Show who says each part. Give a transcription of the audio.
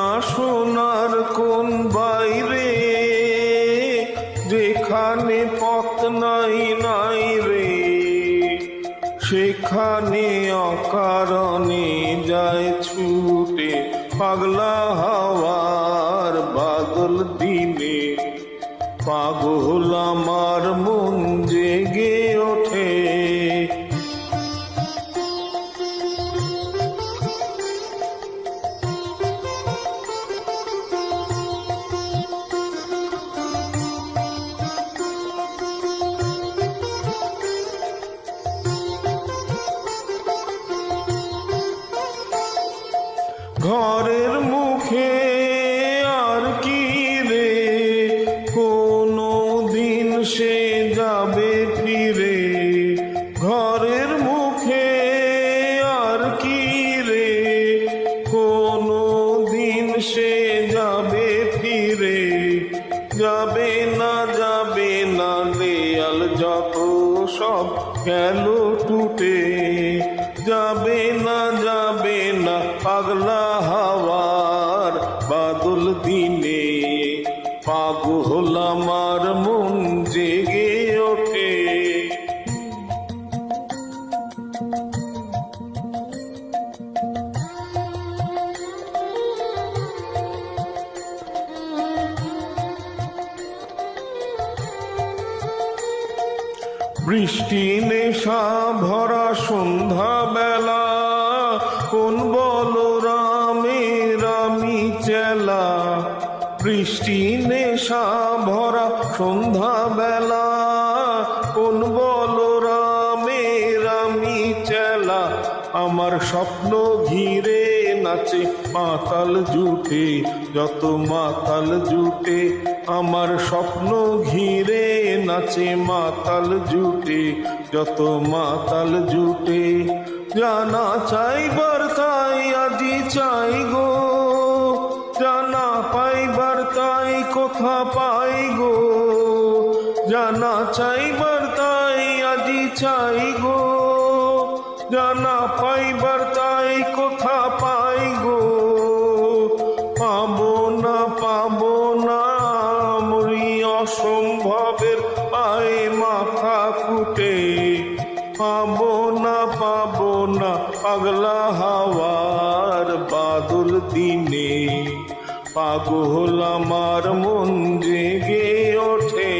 Speaker 1: চেনা সোনার কোন বাইরে, যেখানে পথ নাই নাই রে, সেখানে অকারণে যায় ছুটে পাগলা হাওয়ার বাদল দিনে। পাগল আমার মন জেগে ঘরের মুখে আর কি রে? কোনো দিন সে যাবে ফিরে। ঘরের মুখে আর কি রে? কোনো দিন সে যাবে ফিরে। যাবে না যাবে না, দেয়াল যত সব গেল টুটে। জেগে ওঠে। বৃষ্টি নেশা ভরা সন্ধ্যা বেলা কোন বল বৃষ্টি নেশা ভরা সন্ধ্যা বেলা কোন বল রামের আমি চেলা, আমার স্বপ্ন ঘিরে নাচে মাতাল জুটে, যত মাতাল জুটে, আমার স্বপ্ন ঘিরে নাচে মাতাল জুটে, যত মাতাল জুটে। জানা চাইবার তাই, আজি চাই গো। জানা চাইবার তাই, আজি চাই গো। জানা পাইবার তাই, কোথা পাই গো। পাবো না পাবো না মরি অসম্ভবের পায়ে মাথা কুটে পাবো না পাবো না, পাগলা হাওয়ার বাদল দিনে। পাগল আমার মন জেগে ওঠে।